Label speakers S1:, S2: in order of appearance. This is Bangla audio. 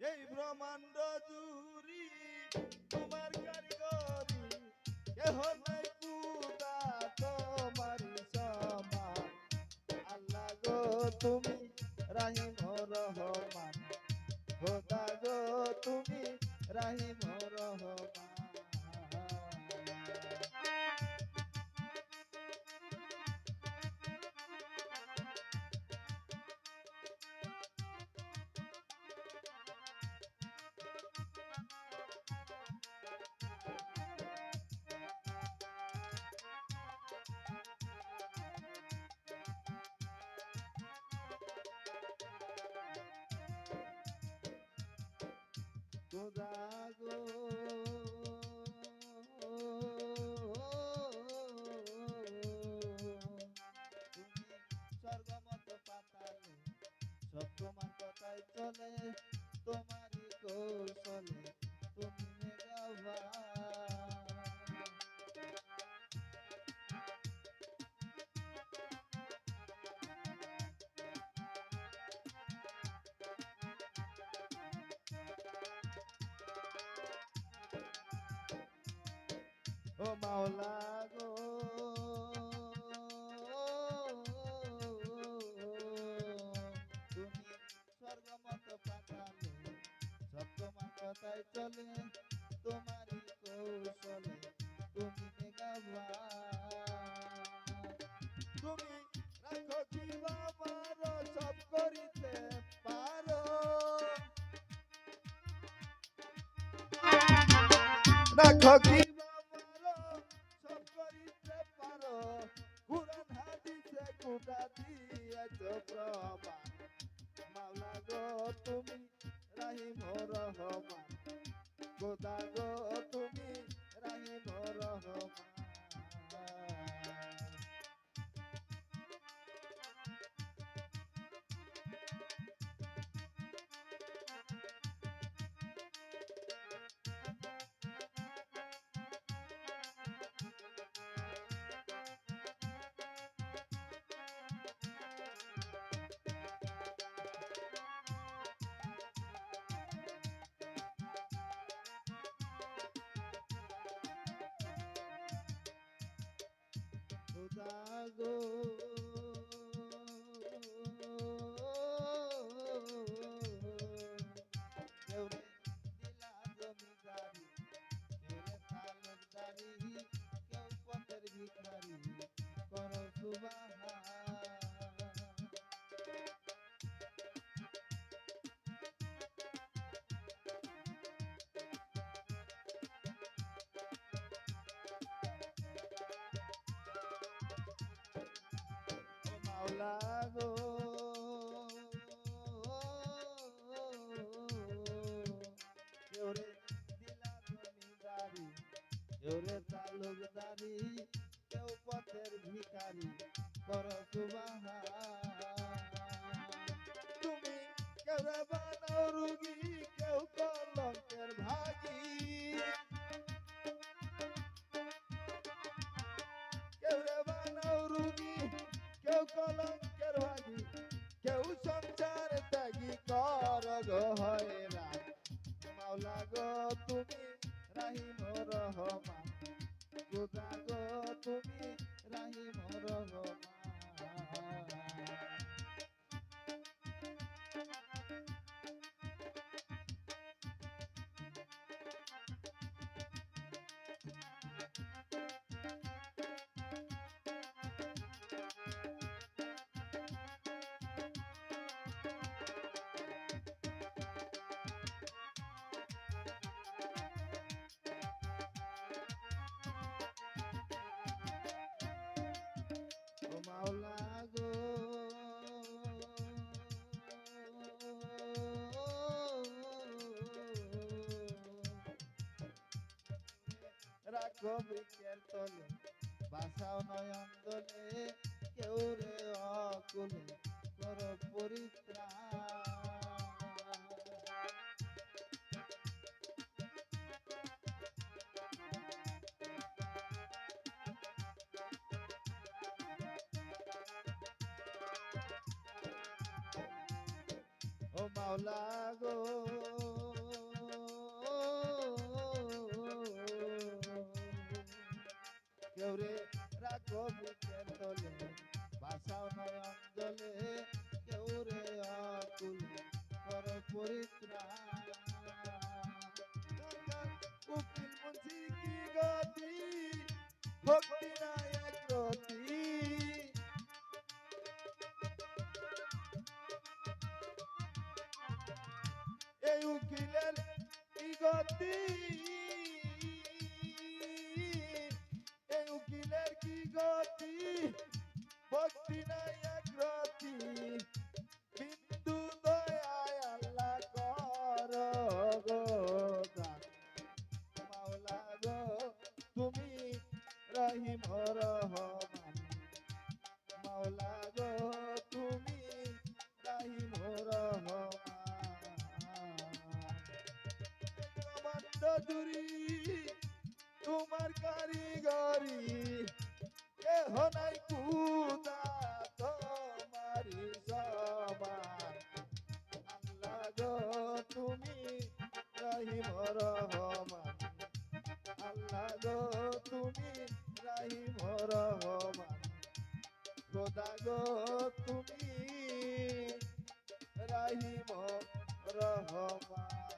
S1: এই ব্রহ্মাণ্ড জুড়ি তোমার কারিগরি কেহ নাই কুদা তোমারি আল্লাহ গো, তুমি রাহিম রহমান। খোদা গো, তুমি খোদা গো তুমি স্বর্গমত পাতালে সব তোমার কথাই চলে তোমারই কৌশলে তুমি মেঘাবান ও মাওলা গো। তুমি স্বর্গমত পাঠালে সব তোমার কথাই চলে তোমারই কৌশলে তুমি মেঘাবান তুমি রাখো কি বাবার সব করিতে পারো। রাখো কি খোদা গো গো মাওলা গো কেউ রে দিলা জমিদারি কেউ রে তালুকদারি কেউ পথের ভিখারি কর সুবাহা মাওলা গো তুমি রাহিম রহমান। খোদা গো তুমি রাহিম রহমান। রাখো বৃক্ষের তলে বাসাও নয়ন দলে কেউ রে অকুলে কর পরিত্রাণ। ও মাওলা গো। বাসাও নয়ন জলে কেউ রে আকুল কর পরিত্রাণ। উকিল মুন্সি কি গতি? ভক্তি নায়ক রতি এই উকিলের কি গতি? রহিম রহমান মাওলা গো, তুমি রহিম রহমান জুরি তোমার কারিগরি, কেহ নাই কুদা তোমারি সমান আল্লাহ গো, তুমি রহিম রহমান আল্লাহ গো, তুমি তাই ভরহমান গোদাগ তুমি রাহিম রহমান।